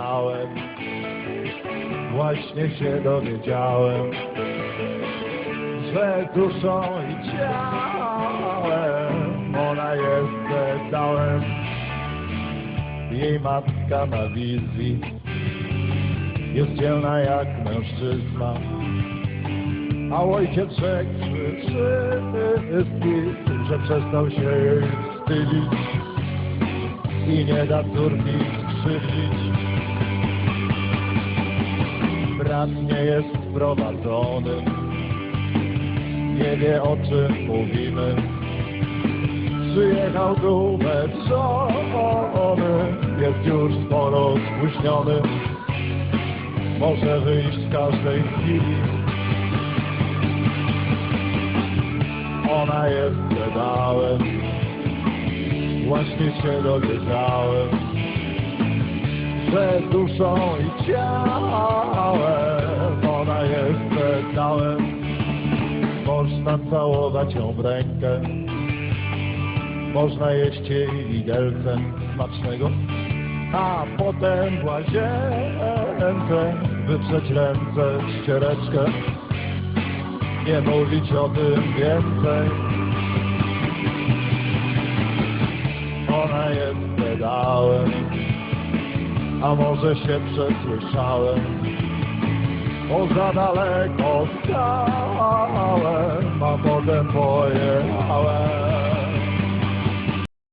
sprzedałem. Właśnie się dowiedziałem, że duszą i ciałem ona jest pedałem. Jej matka na wizji jest dzielna jak mężczyzna. A ojciec wszystkich, że przestał się jej wstydzić i nie da córki skrzywdzić. Brat nie jest prowadzony, nie wie o czym mówimy. Przyjechał tu umęczony, jest już sporo spóźniony. Może wyjść w każdej chwili. Ona jest pedałem, właśnie się dowiedziałem, że duszą i ciałem Można całować ją w rękę, można jeść jej widelcem smacznego, a potem w łazience wyprzeć ręce w ściereczkę. Nie mówić o tym więcej. Ona jest pedałem, a może się przesłyszałem, bo za daleko stałem, a potem pojechałem.